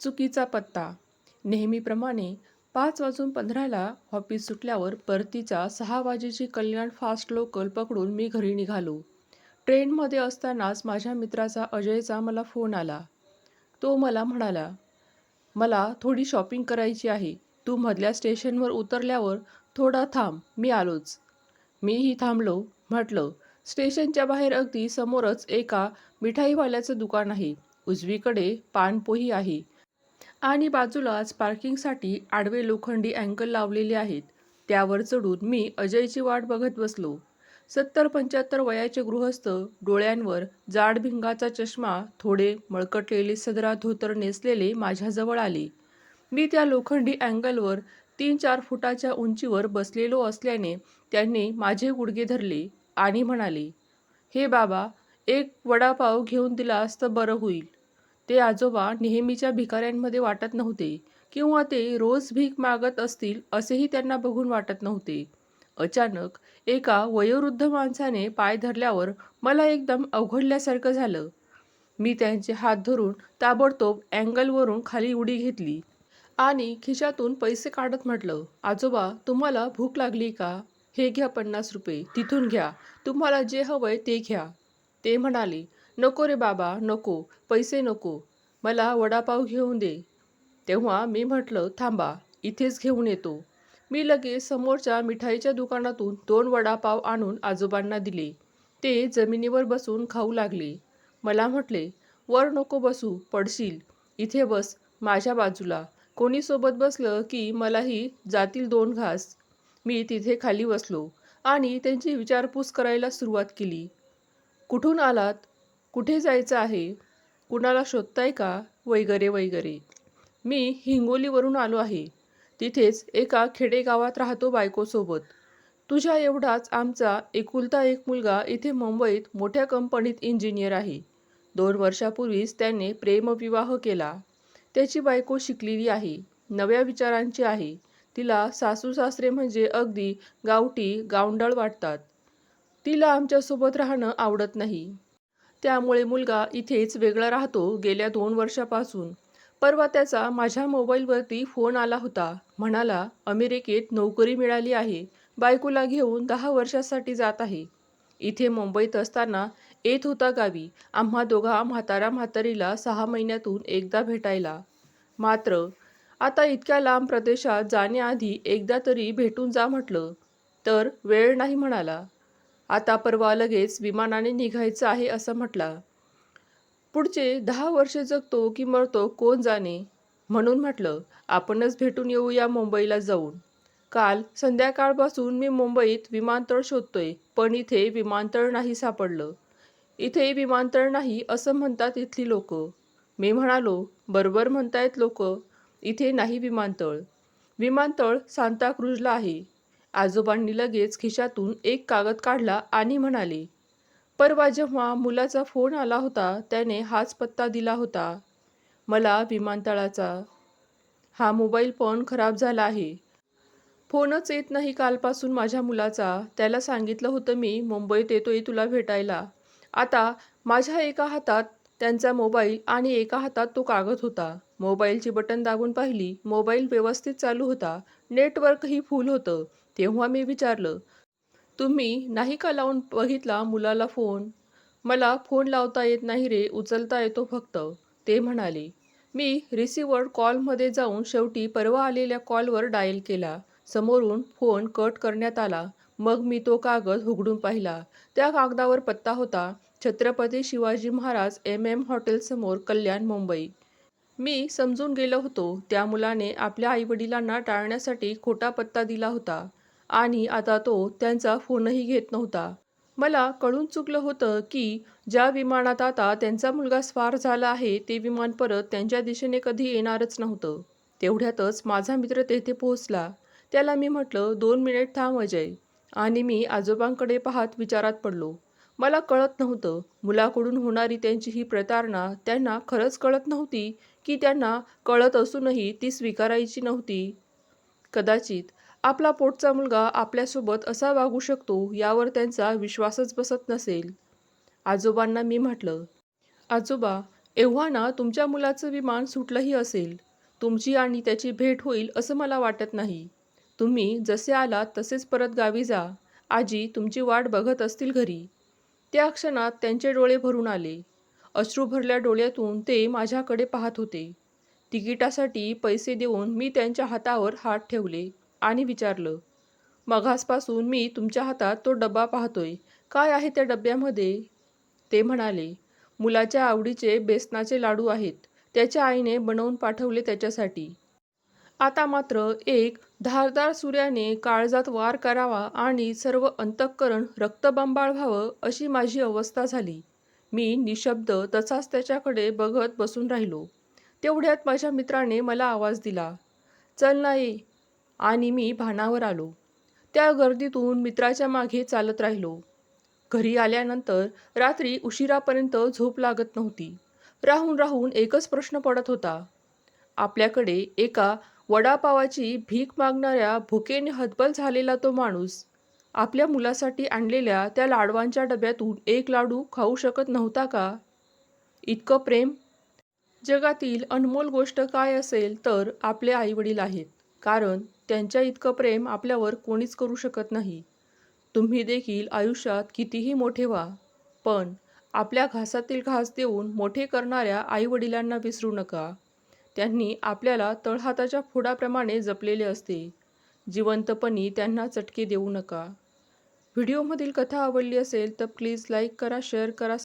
चुकीचा पत्ता. नेहमीप्रमाणे पाच वाजून पंधराला ऑफिस सुटल्यावर परतीचा सहा वाजेची कल्याण फास्ट लोकल पकडून मी घरी निघालो. ट्रेनमध्ये असतानाच माझ्या मित्राचा अजयचा मला फोन आला. तो मला म्हणाला मला थोडी शॉपिंग करायची आहे. तू मधल्या स्टेशनवर उतरल्यावर थोडा थांब मी आलोच. मीही थांबलो म्हटलं स्टेशनच्या बाहेर अगदी समोरच एका मिठाईवाल्याचं दुकान आहे. उजवीकडे पानपोही आहे. आणि बाजूलाच पार्किंगसाठी आडवे लोखंडी अँकल लावलेले आहेत. त्यावर चढून मी अजयची वाट बघत बसलो. सत्तर पंच्याहत्तर वयाचे गृहस्थ डोळ्यांवर जाड भिंगाचा चष्मा थोडे मळकटलेले सदरा धोतर नेसलेले माझ्याजवळ आले. मी त्या लोखंडी अँगलवर तीन चार फुटाच्या उंचीवर बसलेलो असल्याने त्यांनी माझे गुडघे धरले आणि म्हणाले हे बाबा एक वडापाव घेऊन दिलास तर बरं होईल. ते आजोबा नेहमीच्या भिकाऱ्यांमध्ये वाटत नव्हते किंवा ते रोज भीक मागत असतील असेही त्यांना बघून वाटत नव्हते. अचानक एका वयोवृद्ध माणसाने पाय धरल्यावर मला एकदम अवघडल्यासारखं झालं. मी त्यांचे हात धरून ताबडतोब अँगलवरून खाली उडी घेतली आणि खिशातून पैसे काढत म्हटलं आजोबा तुम्हाला भूक लागली का? हे घ्या पन्नास रुपये तिथून घ्या. तुम्हाला जे हवंय ते घ्या. ते म्हणाले नको रे बाबा नको पैसे नको मला वडापाव घेऊन दे. तेव्हा मी म्हटलं थांबा इथेच घेऊन येतो. मी लगेच समोरच्या मिठाईच्या दुकानातून दोन वडापाव आणून आजोबांना दिले. ते जमिनीवर बसून खाऊ लागले. मला म्हटले वर नको बसू पडशील. इथे बस माझ्या बाजूला. कोणी सोबत बसलं की मलाही जातील दोन घास. मी तिथे खाली बसलो आणि त्यांची विचारपूस करायला सुरुवात केली. कुठून आलात? कुठे जायचं आहे? कुणाला शोधताय का? वगैरे वगैरे. मी हिंगोलीवरून आलो आहे. तिथेच एका खेडेगावात राहतो बायकोसोबत. तुझ्या एवढाच आमचा एकुलता एक मुलगा इथे मुंबईत मोठ्या कंपनीत इंजिनियर आहे. दोन वर्षापूर्वीच त्याने प्रेमविवाह केला. त्याची बायको शिकलेली आहे. नव्या विचारांची आहे. तिला सासू सासरे म्हणजे अगदी गावठी गावंडळ वाटतात. तिला आमच्यासोबत राहणं आवडत नाही. त्यामुळे मुलगा इथेच वेगळा राहतो गेल्या दोन वर्षापासून. परवा त्याचा माझ्या मोबाईलवरती फोन आला होता. म्हणाला अमेरिकेत नोकरी मिळाली आहे. बायकोला घेऊन दहा वर्षासाठी जात आहे. इथे मुंबईत असताना येत होता गावी. आम्हा दोघा म्हातारा म्हातारीला सहा महिन्यातून एकदा भेटायला. मात्र आता इतक्या लांब प्रदेशात जाण्याआधी एकदा तरी भेटून जा म्हटलं. तर वेळ नाही म्हणाला. आता परवा लगेच विमानाने निघायचं आहे असं म्हटला. पुढचे दहा वर्ष जगतो की मरतो कोण जाणे? म्हणून म्हटलं आपणच भेटून येऊ या मुंबईला जाऊन. काल संध्याकाळपासून मी मुंबईत विमानतळ शोधतोय पण इथे विमानतळ नाही सापडलं. इथे विमानतळ नाही असं म्हणतात इथली लोक. मी म्हणालो बरोबर म्हणतायत लोक. इथे नाही विमानतळ. विमानतळ सांताक्रूजला आहे. आजोबांनी लगेच खिशातून एक कागद काढला आणि म्हणाले परवा जेव्हा मुलाचा फोन आला होता त्याने हाच पत्ता दिला होता. मला विमानतळाचा. हा मोबाईल पण खराब झाला आहे. फोनच येत नाही कालपासून माझ्या मुलाचा. त्याला सांगितलं होतं मी मुंबईत येतोय तुला भेटायला. आता माझ्या एका हातात त्यांचा मोबाईल आणि एका हातात तो कागद होता. मोबाईलची बटन दाबून पाहिली. मोबाईल व्यवस्थित चालू होता. नेटवर्कही फुल होतं. तेव्हा मी विचारलं तुम्ही नाही का लावून बघितला मुलाला फोन? मला फोन लावता येत नाही रे उचलता येतो फक्त. ते म्हणाले मी रिसिव्हर कॉलमध्ये जाऊन शेवटी परवा आलेल्या कॉलवर डायल केला. समोरून फोन कट करण्यात आला. मग मी तो कागद उघडून पाहिला. त्या कागदावर पत्ता होता छत्रपती शिवाजी महाराज एम एम हॉटेलसमोर कल्याण मुंबई. मी समजून गेलो होतो. त्या मुलाने आपल्या आईवडिलांना टाळण्यासाठी खोटा पत्ता दिला होता. आणि आता तो त्यांचा फोनही घेत नव्हता. मला कळून चुकलं होतं की ज्या विमानात आता त्यांचा मुलगा स्वार झाला आहे ते विमान परत त्यांच्या दिशेने कधी येणारच नव्हतं. तेवढ्यातच माझा मित्र तेथे पोहोचला. त्याला मी म्हटलं दोन मिनिट थांब अजय. आणि मी आजोबांकडे पाहत विचारात पडलो. मला कळत नव्हतं. मुलाकडून होणारी त्यांची ही प्रतारणा त्यांना खरंच कळत नव्हती की त्यांना कळत असूनही ती स्वीकारायची नव्हती. कदाचित आपला पोटचा मुलगा आपल्यासोबत असा वागू शकतो यावर त्यांचा विश्वासच बसत नसेल. आजोबांना मी म्हटलं आजोबा एव्हा ना तुमच्या मुलाचं विमान सुटलंही असेल. तुमची आणि त्याची भेट होईल असं मला वाटत नाही. तुम्ही जसे आलात तसेच परत गावी जा. आजी तुमची वाट बघत असतील घरी. त्या क्षणात त्यांचे डोळे भरून आले. अश्रू भरल्या डोळ्यातून ते माझ्याकडे पाहत होते. तिकिटासाठी पैसे देऊन मी त्यांच्या हातावर हात ठेवले. आणि विचारलं मघासपासून मी तुमच्या हातात तो डबा पाहतोय. काय आहे त्या डब्यामध्ये? ते म्हणाले मुलाच्या आवडीचे बेसनाचे लाडू आहेत. त्याच्या आईने बनवून पाठवले त्याच्यासाठी. आता मात्र एक धारदार सूर्याने काळजात वार करावा आणि सर्व अंतःकरण रक्तबंबाळ व्हावं अशी माझी अवस्था झाली. मी निशब्द तसाच त्याच्याकडे बघत बसून राहिलो. तेवढ्यात माझ्या मित्राने मला आवाज दिला चल ना ये आणि मी भानावर आलो. त्या गर्दीतून मित्राच्या मागे चालत राहिलो. घरी आल्यानंतर रात्री उशिरापर्यंत झोप लागत नव्हती. राहून राहून एकच प्रश्न पडत होता. आपल्याकडे एका वडापावाची भीक मागणाऱ्या भुकेने हतबल झालेला तो माणूस आपल्या मुलासाठी आणलेल्या त्या लाडवांच्या डब्यातून एक लाडू खाऊ शकत नव्हता का? इतकं प्रेम? जगातील अनमोल गोष्ट काय असेल तर आपले आईवडील आहेत. कारण त्यांच्या इतकं प्रेम आपल्यावर कोणीच करू शकत नाही. तुम्ही देखील आयुष्यात कितीही मोठे व्हा पण आपल्या घासातील घास देऊन मोठे करणाऱ्या आईवडिलांना विसरू नका. त्यांनी आपल्याला तळहाताच्या फोडाप्रमाणे जपलेले असते. जिवंतपणी त्यांना चटके देऊ नका. व्हिडिओमधील कथा आवडली असेल तर प्लीज लाईक करा शेअर करा